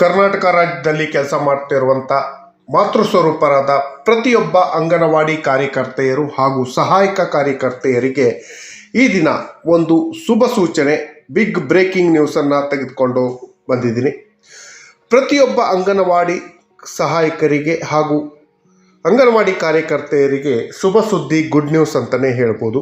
ಕರ್ನಾಟಕ ರಾಜ್ಯದಲ್ಲಿ ಕೆಲಸ ಮಾಡ್ತಿರುವಂಥ ಮಾತೃಸ್ವರೂಪರಾದ ಪ್ರತಿಯೊಬ್ಬ ಅಂಗನವಾಡಿ ಕಾರ್ಯಕರ್ತೆಯರು ಹಾಗೂ ಸಹಾಯಕ ಕಾರ್ಯಕರ್ತೆಯರಿಗೆ ಈ ದಿನ ಒಂದು ಶುಭ ಸೂಚನೆ, ಬಿಗ್ ಬ್ರೇಕಿಂಗ್ ನ್ಯೂಸನ್ನು ತೆಗೆದುಕೊಂಡು ಬಂದಿದ್ದೀನಿ. ಪ್ರತಿಯೊಬ್ಬ ಅಂಗನವಾಡಿ ಸಹಾಯಕರಿಗೆ ಹಾಗೂ ಅಂಗನವಾಡಿ ಕಾರ್ಯಕರ್ತೆಯರಿಗೆ ಶುಭ ಸುದ್ದಿ ಗುಡ್ ನ್ಯೂಸ್ ಅಂತಲೇ ಹೇಳ್ಬೋದು.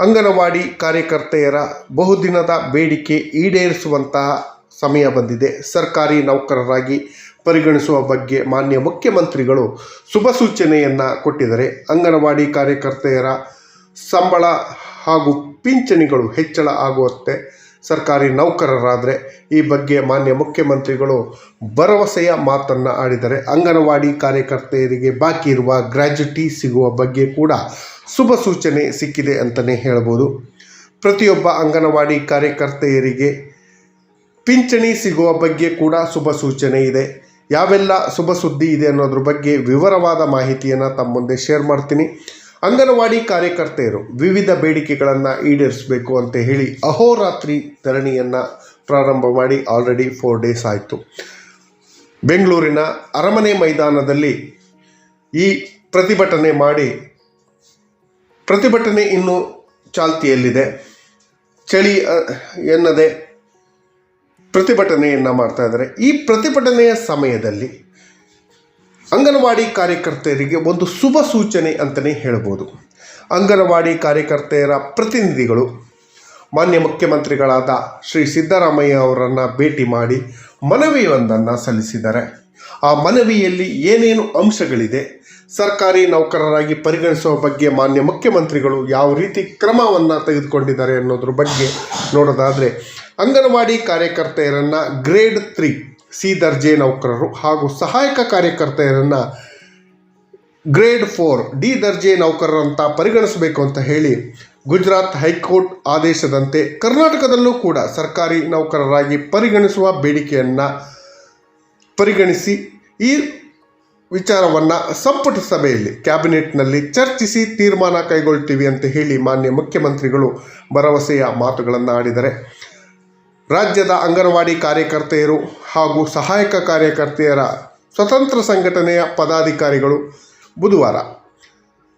ಅಂಗನವಾಡಿ ಕಾರ್ಯಕರ್ತೆಯರ ಬಹುದಿನದ ಬೇಡಿಕೆ ಈಡೇರಿಸುವಂತಹ ಸಮಯ ಬಂದಿದೆ. ಸರ್ಕಾರಿ ನೌಕರರಾಗಿ ಪರಿಗಣಿಸುವ ಬಗ್ಗೆ ಮಾನ್ಯ ಮುಖ್ಯಮಂತ್ರಿಗಳು ಶುಭ ಸೂಚನೆಯನ್ನು ಕೊಟ್ಟಿದ್ದಾರೆ. ಅಂಗನವಾಡಿ ಕಾರ್ಯಕರ್ತೆಯರ ಸಂಬಳ ಹಾಗೂ ಪಿಂಚಣಿಗಳು ಹೆಚ್ಚಳ ಆಗುವಂತೆ ಸರ್ಕಾರಿ ನೌಕರರಾದರೆ ಈ ಬಗ್ಗೆ ಮಾನ್ಯ ಮುಖ್ಯಮಂತ್ರಿಗಳು ಭರವಸೆಯ ಮಾತನ್ನು ಆಡಿದರೆ ಅಂಗನವಾಡಿ ಕಾರ್ಯಕರ್ತೆಯರಿಗೆ ಬಾಕಿ ಇರುವ ಗ್ರ್ಯಾಜುಟಿ ಸಿಗುವ ಬಗ್ಗೆ ಕೂಡ ಶುಭ ಸೂಚನೆ ಸಿಕ್ಕಿದೆ ಅಂತಲೇ ಹೇಳ್ಬೋದು. ಪ್ರತಿಯೊಬ್ಬ ಅಂಗನವಾಡಿ ಕಾರ್ಯಕರ್ತೆಯರಿಗೆ ಪಿಂಚಣಿ ಸಿಗುವ ಬಗ್ಗೆ ಕೂಡ ಶುಭ ಸೂಚನೆ ಇದೆ. ಯಾವೆಲ್ಲ ಶುಭ ಸುದ್ದಿ ಇದೆ ಅನ್ನೋದ್ರ ಬಗ್ಗೆ ವಿವರವಾದ ಮಾಹಿತಿಯನ್ನು ತಮ್ಮ ಮುಂದೆ ಶೇರ್ ಮಾಡ್ತೀನಿ. ಅಂಗನವಾಡಿ ಕಾರ್ಯಕರ್ತೆಯರು ವಿವಿಧ ಬೇಡಿಕೆಗಳನ್ನು ಈಡೇರಿಸಬೇಕು ಅಂತ ಹೇಳಿ ಅಹೋರಾತ್ರಿ ಧರಣಿಯನ್ನು ಪ್ರಾರಂಭ ಮಾಡಿ ಆಲ್ರೆಡಿ ಫೋರ್ ಡೇಸ್ ಆಯಿತು. ಬೆಂಗಳೂರಿನ ಅರಮನೆ ಮೈದಾನದಲ್ಲಿ ಈ ಪ್ರತಿಭಟನೆ ಮಾಡಿ, ಪ್ರತಿಭಟನೆ ಇನ್ನೂ ಚಾಲ್ತಿಯಲ್ಲಿದೆ. ಚಳಿ ಎನ್ನದೆ ಪ್ರತಿಭಟನೆಯನ್ನು ಮಾಡ್ತಾ ಇದ್ದಾರೆ. ಈ ಪ್ರತಿಭಟನೆಯ ಸಮಯದಲ್ಲಿ ಅಂಗನವಾಡಿ ಕಾರ್ಯಕರ್ತೆಯರಿಗೆ ಒಂದು ಶುಭ ಸೂಚನೆ ಅಂತಲೇ ಹೇಳ್ಬೋದು. ಅಂಗನವಾಡಿ ಕಾರ್ಯಕರ್ತೆಯರ ಪ್ರತಿನಿಧಿಗಳು, ಮಾನ್ಯ ಮುಖ್ಯಮಂತ್ರಿಗಳಾದ ಶ್ರೀ ಸಿದ್ದರಾಮಯ್ಯ ಅವರನ್ನು ಭೇಟಿ ಮಾಡಿ ಮನವಿಯೊಂದನ್ನು ಸಲ್ಲಿಸಿದ್ದಾರೆ. ಆ ಮನವಿಯಲ್ಲಿ ಏನೇನು ಅಂಶಗಳಿದೆ, ಸರ್ಕಾರಿ ನೌಕರರಾಗಿ ಪರಿಗಣಿಸುವ ಬಗ್ಗೆ ಮಾನ್ಯ ಮುಖ್ಯಮಂತ್ರಿಗಳು ಯಾವ ರೀತಿ ಕ್ರಮವನ್ನು ತೆಗೆದುಕೊಂಡಿದ್ದಾರೆ ಅನ್ನೋದ್ರ ಬಗ್ಗೆ ನೋಡೋದಾದರೆ ಅಂಗನವಾಡಿ ಕಾರ್ಯಕರ್ತೆಯರನ್ನು ಗ್ರೇಡ್ ತ್ರೀ ಸಿ ದರ್ಜೆ ನೌಕರರು ಹಾಗೂ ಸಹಾಯಕ ಕಾರ್ಯಕರ್ತೆಯರನ್ನು ಗ್ರೇಡ್ ಫೋರ್ ಡಿ ದರ್ಜೆ ನೌಕರರಂತ ಪರಿಗಣಿಸಬೇಕು ಅಂತ ಹೇಳಿ ಗುಜರಾತ್ ಹೈಕೋರ್ಟ್ ಆದೇಶದಂತೆ ಕರ್ನಾಟಕದಲ್ಲೂ ಕೂಡ ಸರ್ಕಾರಿ ನೌಕರರಾಗಿ ಪರಿಗಣಿಸುವ ಬೇಡಿಕೆಯನ್ನು ಪರಿಗಣಿಸಿ ಈ ವಿಚಾರವನ್ನು ಸಂಪುಟ ಸಭೆಯಲ್ಲಿ ಕ್ಯಾಬಿನೆಟ್ನಲ್ಲಿ ಚರ್ಚಿಸಿ ತೀರ್ಮಾನ ಕೈಗೊಳ್ತೀವಿ ಅಂತ ಹೇಳಿ ಮಾನ್ಯ ಮುಖ್ಯಮಂತ್ರಿಗಳು ಭರವಸೆಯ ಮಾತುಗಳನ್ನು ಆಡಿದ್ದಾರೆ ರಾಜ್ಯದ ಅಂಗನವಾಡಿ ಕಾರ್ಯಕರ್ತೆಯರು ಹಾಗೂ ಸಹಾಯಕ ಕಾರ್ಯಕರ್ತೆಯರ ಸ್ವತಂತ್ರ ಸಂಘಟನೆಯ ಪದಾಧಿಕಾರಿಗಳು ಬುಧವಾರ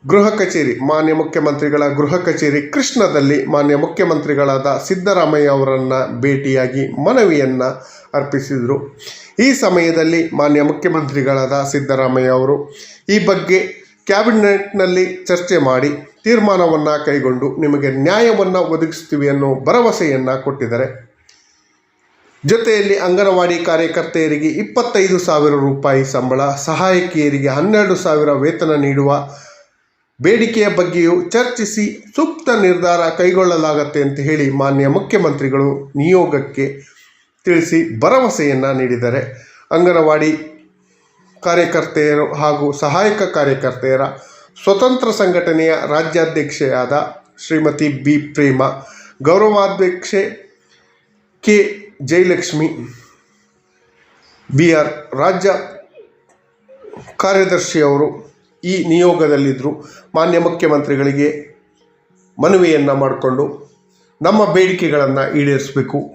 ಗೃಹ ಕಚೇರಿ, ಮಾನ್ಯ ಮುಖ್ಯಮಂತ್ರಿಗಳ ಗೃಹ ಕಚೇರಿ ಕೃಷ್ಣದಲ್ಲಿ ಮಾನ್ಯ ಮುಖ್ಯಮಂತ್ರಿಗಳಾದ ಸಿದ್ದರಾಮಯ್ಯ ಅವರನ್ನು ಭೇಟಿಯಾಗಿ ಮನವಿಯನ್ನು ಅರ್ಪಿಸಿದರು. ಈ ಸಮಯದಲ್ಲಿ ಮಾನ್ಯ ಮುಖ್ಯಮಂತ್ರಿಗಳಾದ ಸಿದ್ದರಾಮಯ್ಯ ಅವರು ಈ ಬಗ್ಗೆ ಕ್ಯಾಬಿನೆಟ್ನಲ್ಲಿ ಚರ್ಚೆ ಮಾಡಿ ತೀರ್ಮಾನವನ್ನು ಕೈಗೊಂಡು ನಿಮಗೆ ನ್ಯಾಯವನ್ನು ಒದಗಿಸ್ತೀವಿ ಅನ್ನೋ ಭರವಸೆಯನ್ನು ಕೊಟ್ಟಿದ್ದಾರೆ. ಜೊತೆಯಲ್ಲಿ ಅಂಗನವಾಡಿ ಕಾರ್ಯಕರ್ತೆಯರಿಗೆ ಇಪ್ಪತ್ತೈದು ಸಾವಿರ ರೂಪಾಯಿ ಸಂಬಳ, ಸಹಾಯಕಿಯರಿಗೆ ಹನ್ನೆರಡು ಸಾವಿರ ವೇತನ ನೀಡುವ ಬೇಡಿಕೆಯ ಬಗ್ಗೆಯೂ ಚರ್ಚಿಸಿ ಸೂಕ್ತ ನಿರ್ಧಾರ ಕೈಗೊಳ್ಳಲಾಗತ್ತೆ ಅಂತ ಹೇಳಿ ಮಾನ್ಯ ಮುಖ್ಯಮಂತ್ರಿಗಳು ನಿಯೋಗಕ್ಕೆ ತಿಳಿಸಿ ಭರವಸೆಯನ್ನು ನೀಡಿದ್ದಾರೆ. ಅಂಗನವಾಡಿ ಕಾರ್ಯಕರ್ತೆಯರು ಹಾಗೂ ಸಹಾಯಕ ಕಾರ್ಯಕರ್ತೆಯರ ಸ್ವತಂತ್ರ ಸಂಘಟನೆಯ ರಾಜ್ಯಾಧ್ಯಕ್ಷೆಯಾದ ಶ್ರೀಮತಿ ಬಿ ಪ್ರೇಮ, ಗೌರವಾಧ್ಯಕ್ಷೆ ಕೆ ಜಯಲಕ್ಷ್ಮಿ ಬಿ ಆರ್ ರಾಜ್ಯ ಕಾರ್ಯದರ್ಶಿಯವರು ಈ ನಿಯೋಗದಲ್ಲಿದ್ದರು. ಮಾನ್ಯ ಮುಖ್ಯಮಂತ್ರಿಗಳಿಗೆ ಮನವಿಯನ್ನು ಮಾಡಿಕೊಂಡು ನಮ್ಮ ಬೇಡಿಕೆಗಳನ್ನು ಈಡೇರಿಸಬೇಕು.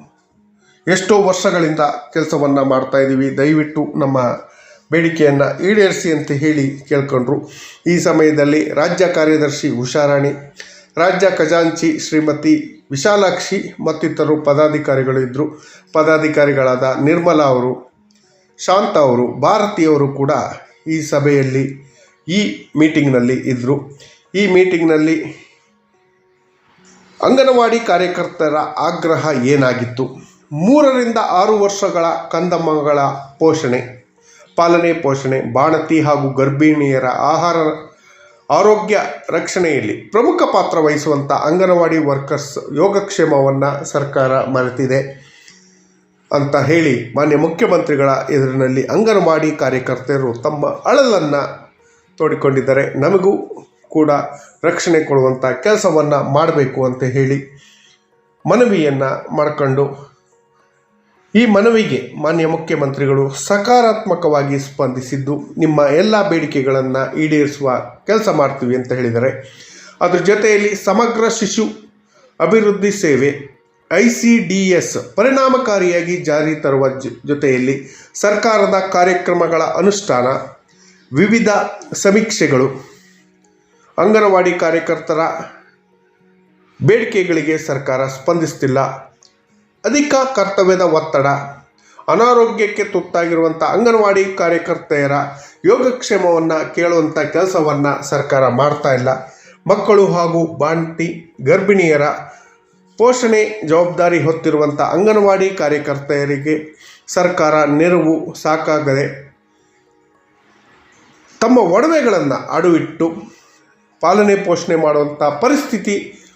ಎಷ್ಟೋ ವರ್ಷಗಳಿಂದ ಕೆಲಸವನ್ನು ಮಾಡ್ತಾ ಇದ್ದೀವಿ ದಯವಿಟ್ಟು ನಮ್ಮ ಬೇಡಿಕೆಯನ್ನು ಈಡೇರಿಸಿ ಅಂತ ಹೇಳಿ ಕೇಳ್ಕೊಂಡ್ರು. ಈ ಸಮಯದಲ್ಲಿ ರಾಜ್ಯ ಕಾರ್ಯದರ್ಶಿ ಉಷಾರಾಣಿ, ರಾಜ್ಯ ಖಜಾಂಚಿ ಶ್ರೀಮತಿ ವಿಶಾಲಾಕ್ಷಿ ಮತ್ತಿತರರು ಪದಾಧಿಕಾರಿಗಳು ಇದ್ದರು ಪದಾಧಿಕಾರಿಗಳಾದ ನಿರ್ಮಲಾ ಅವರು, ಶಾಂತ ಅವರು ಭಾರತಿಯವರು ಕೂಡ ಈ ಸಭೆಯಲ್ಲಿ, ಈ ಮೀಟಿಂಗ್ನಲ್ಲಿ ಇದ್ದರು ಈ ಮೀಟಿಂಗ್ನಲ್ಲಿ ಅಂಗನವಾಡಿ ಕಾರ್ಯಕರ್ತರ ಆಗ್ರಹ ಏನಾಗಿತ್ತು? ಮೂರರಿಂದ ಆರು ವರ್ಷಗಳ ಕಂದಮ್ಮಗಳ ಪೋಷಣೆ, ಪಾಲನೆ ಪೋಷಣೆ, ಬಾಣತಿ ಹಾಗೂ ಗರ್ಭಿಣಿಯರ ಆಹಾರ ಆರೋಗ್ಯ ರಕ್ಷಣೆಯಲ್ಲಿ ಪ್ರಮುಖ ಪಾತ್ರ ವಹಿಸುವಂಥ ಅಂಗನವಾಡಿ ವರ್ಕರ್ಸ್ ಯೋಗಕ್ಷೇಮವನ್ನು ಸರ್ಕಾರ ಮರೆತಿದೆ ಅಂತ ಹೇಳಿ ಮಾನ್ಯ ಮುಖ್ಯಮಂತ್ರಿಗಳ ಎದುರಿನಲ್ಲಿ ಅಂಗನವಾಡಿ ಕಾರ್ಯಕರ್ತೆಯರು ತಮ್ಮ ಅಳಲನ್ನು ತೋಡಿಕೊಂಡಿದ್ದಾರೆ. ನಮಗೂ ಕೂಡ ರಕ್ಷಣೆ ಕೊಡುವಂಥ ಕೆಲಸವನ್ನು ಮಾಡಬೇಕು ಅಂತ ಹೇಳಿ ಮನವಿಯನ್ನು ಮಾಡಿಕೊಂಡು ಈ ಮನವಿಗೆ ಮಾನ್ಯ ಮುಖ್ಯಮಂತ್ರಿಗಳು ಸಕಾರಾತ್ಮಕವಾಗಿ ಸ್ಪಂದಿಸಿದ್ದು, ನಿಮ್ಮ ಎಲ್ಲ ಬೇಡಿಕೆಗಳನ್ನು ಈಡೇರಿಸುವ ಕೆಲಸ ಮಾಡ್ತೀವಿ ಅಂತ ಹೇಳಿದರೆ ಅದ್ರ ಜೊತೆಯಲ್ಲಿ ಸಮಗ್ರ ಶಿಶು ಅಭಿವೃದ್ಧಿ ಸೇವೆ ಐ ಸಿ ಡಿ ಎಸ್ ಪರಿಣಾಮಕಾರಿಯಾಗಿ ಜಾರಿ ತರುವ ಜೊತೆಯಲ್ಲಿ ಸರ್ಕಾರದ ಕಾರ್ಯಕ್ರಮಗಳ ಅನುಷ್ಠಾನ, ವಿವಿಧ ಸಮೀಕ್ಷೆಗಳು, ಅಂಗನವಾಡಿ ಕಾರ್ಯಕರ್ತರ ಬೇಡಿಕೆಗಳಿಗೆ ಸರ್ಕಾರ ಸ್ಪಂದಿಸ್ತಿಲ್ಲ. ಅಧಿಕ ಕರ್ತವ್ಯದ ಒತ್ತಡ. ಅನಾರೋಗ್ಯಕ್ಕೆ ತುತ್ತಾಗಿರುವಂಥ ಅಂಗನವಾಡಿ ಕಾರ್ಯಕರ್ತೆಯರ ಯೋಗಕ್ಷೇಮವನ್ನು ಕೇಳುವಂಥ ಕೆಲಸವನ್ನು ಸರ್ಕಾರ ಮಾಡ್ತಾ ಇಲ್ಲ. ಮಕ್ಕಳು ಹಾಗೂ ಬಾಂಟಿ, ಗರ್ಭಿಣಿಯರ ಪೋಷಣೆ ಜವಾಬ್ದಾರಿ ಹೊತ್ತಿರುವಂಥ ಅಂಗನವಾಡಿ ಕಾರ್ಯಕರ್ತೆಯರಿಗೆ ಸರ್ಕಾರ ನೆರವು ಸಾಕಾಗದೆ ತಮ್ಮ ಒಡವೆಗಳನ್ನು ಅಡುವಿಟ್ಟು ಪಾಲನೆ ಪೋಷಣೆ ಮಾಡುವಂಥ ಪರಿಸ್ಥಿತಿ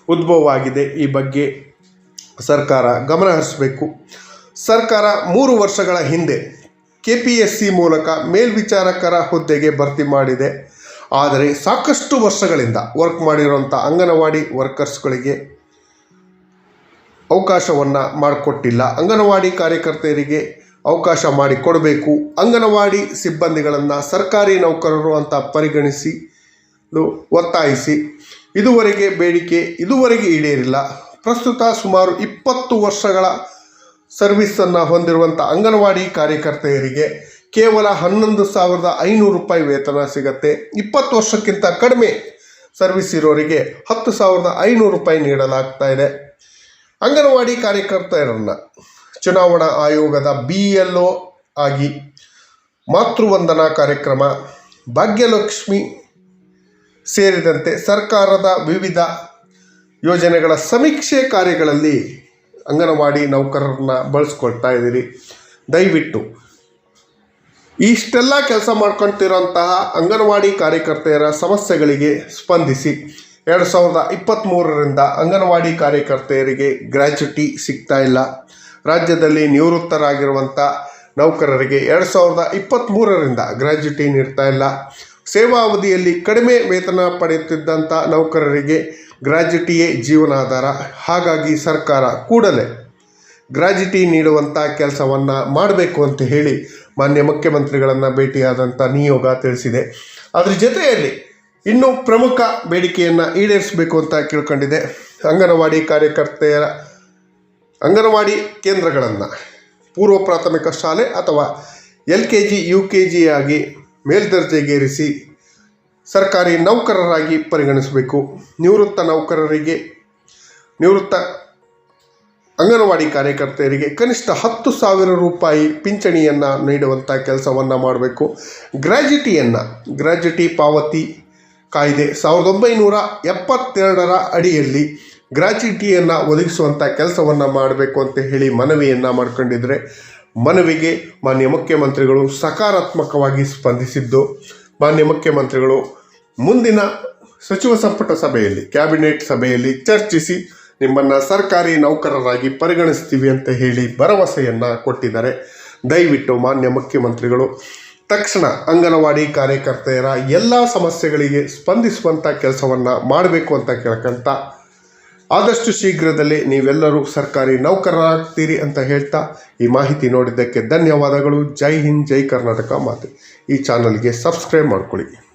ಉದ್ಭವವಾಗಿದೆ. ಈ ಬಗ್ಗೆ ಸರ್ಕಾರ ಗಮನ ಹರಿಸಬೇಕು. ಸರ್ಕಾರ ಮೂರು ವರ್ಷಗಳ ಹಿಂದೆ ಕೆ ಪಿ ಎಸ್ ಸಿ ಮೂಲಕ ಮೇಲ್ವಿಚಾರಕರ ಹುದ್ದೆಗೆ ಭರ್ತಿ ಮಾಡಿದೆ. ಆದರೆ ಸಾಕಷ್ಟು ವರ್ಷಗಳಿಂದ ವರ್ಕ್ ಮಾಡಿರುವಂಥ ಅಂಗನವಾಡಿ ವರ್ಕರ್ಸ್ಗಳಿಗೆ ಅವಕಾಶವನ್ನು ಮಾಡಿಕೊಟ್ಟಿಲ್ಲ. ಅಂಗನವಾಡಿ ಕಾರ್ಯಕರ್ತೆಯರಿಗೆ ಅವಕಾಶ ಮಾಡಿಕೊಡಬೇಕು. ಅಂಗನವಾಡಿ ಸಿಬ್ಬಂದಿಗಳನ್ನು ಸರ್ಕಾರಿ ನೌಕರರು ಅಂತ ಪರಿಗಣಿಸಿ, ಒತ್ತಾಯಿಸಿ, ಇದುವರೆಗೆ ಬೇಡಿಕೆ, ಇದುವರೆಗೆ ಈಡೇರಿಲ್ಲ. ಪ್ರಸ್ತುತ ಸುಮಾರು ಇಪ್ಪತ್ತು ವರ್ಷಗಳ ಸರ್ವಿಸನ್ನು ಹೊಂದಿರುವಂಥ ಅಂಗನವಾಡಿ ಕಾರ್ಯಕರ್ತೆಯರಿಗೆ ಕೇವಲ ಹನ್ನೊಂದು ಸಾವಿರದ ಐನೂರು ರೂಪಾಯಿ ವೇತನ ಸಿಗುತ್ತೆ. ಇಪ್ಪತ್ತು ವರ್ಷಕ್ಕಿಂತ ಕಡಿಮೆ ಸರ್ವಿಸ್ ಇರೋರಿಗೆ ಹತ್ತು ಸಾವಿರದ ಐನೂರು ರೂಪಾಯಿ ನೀಡಲಾಗ್ತಾ ಇದೆ. ಅಂಗನವಾಡಿ ಕಾರ್ಯಕರ್ತೆಯರನ್ನು ಚುನಾವಣಾ ಆಯೋಗದ ಬಿ ಎಲ್ ಒ ಆಗಿ ಮಾತೃವಂದನಾ ಕಾರ್ಯಕ್ರಮ ಭಾಗ್ಯಲಕ್ಷ್ಮಿ ಸೇರಿದಂತೆ ಸರ್ಕಾರದ ವಿವಿಧ ಯೋಜನೆಗಳ ಸಮೀಕ್ಷೆ ಕಾರ್ಯಗಳಲ್ಲಿ ಅಂಗನವಾಡಿ ನೌಕರರನ್ನ ಬಳಸ್ಕೊಳ್ತಾ ಇದ್ದೀರಿ. ದಯವಿಟ್ಟು ಇಷ್ಟೆಲ್ಲ ಕೆಲಸ ಮಾಡ್ಕೊತಿರೋಂತಹ ಅಂಗನವಾಡಿ ಕಾರ್ಯಕರ್ತೆಯರ ಸಮಸ್ಯೆಗಳಿಗೆ ಸ್ಪಂದಿಸಿ. ಎರಡು ಸಾವಿರದ ಇಪ್ಪತ್ತ್ಮೂರರಿಂದ ಅಂಗನವಾಡಿ ಕಾರ್ಯಕರ್ತೆಯರಿಗೆ ಗ್ರ್ಯಾಚ್ಯುಟಿ ಸಿಗ್ತಾ ಇಲ್ಲ. ರಾಜ್ಯದಲ್ಲಿ ನಿವೃತ್ತರಾಗಿರುವಂಥ ನೌಕರರಿಗೆ ಎರಡು ಸಾವಿರದ ಇಪ್ಪತ್ತ್ಮೂರರಿಂದ ಗ್ರ್ಯಾಚ್ಯುಟಿ ನೀಡ್ತಾ ಇಲ್ಲ. ಸೇವಾ ಅವಧಿಯಲ್ಲಿ ಕಡಿಮೆ ವೇತನ ಪಡೆಯುತ್ತಿದ್ದಂಥ ನೌಕರರಿಗೆ ಗ್ರ್ಯಾಚ್ಯುಟಿಯೇ ಜೀವನಾಧಾರ. ಹಾಗಾಗಿ ಸರ್ಕಾರ ಕೂಡಲೇ ಗ್ರಾಜ್ಯುಟಿ ನೀಡುವಂಥ ಕೆಲಸವನ್ನು ಮಾಡಬೇಕು ಅಂತ ಹೇಳಿ ಮಾನ್ಯ ಮುಖ್ಯಮಂತ್ರಿಗಳನ್ನು ಭೇಟಿಯಾದಂಥ ನಿಯೋಗ ತಿಳಿಸಿದೆ. ಅದ್ರ ಜೊತೆಯಲ್ಲಿ ಇನ್ನೂ ಪ್ರಮುಖ ಬೇಡಿಕೆಯನ್ನು ಈಡೇರಿಸಬೇಕು ಅಂತ ಕೇಳ್ಕೊಂಡಿದೆ. ಅಂಗನವಾಡಿ ಕಾರ್ಯಕರ್ತೆಯರ, ಅಂಗನವಾಡಿ ಕೇಂದ್ರಗಳನ್ನು ಪೂರ್ವ ಪ್ರಾಥಮಿಕ ಶಾಲೆ ಅಥವಾ L K G U K ಜಿಯಾಗಿ ಮೇಲ್ದರ್ಜೆಗೇರಿಸಿ ಸರ್ಕಾರಿ ನೌಕರರಾಗಿ ಪರಿಗಣಿಸಬೇಕು. ನಿವೃತ್ತ ನೌಕರರಿಗೆ, ನಿವೃತ್ತ ಅಂಗನವಾಡಿ ಕಾರ್ಯಕರ್ತೆಯರಿಗೆ ಕನಿಷ್ಠ ಹತ್ತು ಸಾವಿರ ರೂಪಾಯಿ ಪಿಂಚಣಿಯನ್ನು ನೀಡುವಂಥ ಕೆಲಸವನ್ನು ಮಾಡಬೇಕು. ಗ್ರ್ಯಾಜ್ಯುಟಿಯನ್ನು ಗ್ರ್ಯಾಜ್ಯುಟಿ ಪಾವತಿ ಕಾಯ್ದೆ ಸಾವಿರದ ಒಂಬೈನೂರ ಎಪ್ಪತ್ತೆರಡರ ಅಡಿಯಲ್ಲಿ ಗ್ರ್ಯಾಚ್ಯುಟಿಯನ್ನು ಒದಗಿಸುವಂಥ ಕೆಲಸವನ್ನು ಮಾಡಬೇಕು ಅಂತ ಹೇಳಿ ಮನವಿಯನ್ನು ಮಾಡ್ಕೊಂಡಿದ್ರೆ ಮನವಿಗೆ ಮಾನ್ಯ ಮುಖ್ಯಮಂತ್ರಿಗಳು ಸಕಾರಾತ್ಮಕವಾಗಿ ಸ್ಪಂದಿಸಿದ್ದು. ಮಾನ್ಯ ಮುಖ್ಯಮಂತ್ರಿಗಳು ಮುಂದಿನ ಸಚಿವ ಸಂಪುಟ ಸಭೆಯಲ್ಲಿ, ಕ್ಯಾಬಿನೆಟ್ ಸಭೆಯಲ್ಲಿ ಚರ್ಚಿಸಿ ನಿಮ್ಮನ್ನು ಸರ್ಕಾರಿ ನೌಕರರಾಗಿ ಪರಿಗಣಿಸ್ತೀವಿ ಅಂತ ಹೇಳಿ ಭರವಸೆಯನ್ನು ಕೊಟ್ಟಿದ್ದಾರೆ. ದಯವಿಟ್ಟು ಮಾನ್ಯ ಮುಖ್ಯಮಂತ್ರಿಗಳು, ತಕ್ಷಣ ಅಂಗನವಾಡಿ ಕಾರ್ಯಕರ್ತೆಯರ ಎಲ್ಲ ಸಮಸ್ಯೆಗಳಿಗೆ ಸ್ಪಂದಿಸುವಂಥ ಕೆಲಸವನ್ನು ಮಾಡಬೇಕು ಅಂತ ಕೇಳ್ಕೊಂತ, ಆದಷ್ಟು ಶೀಘ್ರದಲ್ಲೇ ನೀವೆಲ್ಲರೂ ಸರ್ಕಾರಿ ನೌಕರರಾಗ್ತೀರಿ ಅಂತ ಹೇಳ್ತಾ ಈ ಮಾಹಿತಿ ನೋಡಿದ್ದಕ್ಕೆ ಧನ್ಯವಾದಗಳು. ಜೈ ಹಿಂದ್, ಜೈ ಕರ್ನಾಟಕ ಮಾತು. ಈ ಚಾನಲ್ಗೆ ಸಬ್ಸ್ಕ್ರೈಬ್ ಮಾಡ್ಕೊಳ್ಳಿ.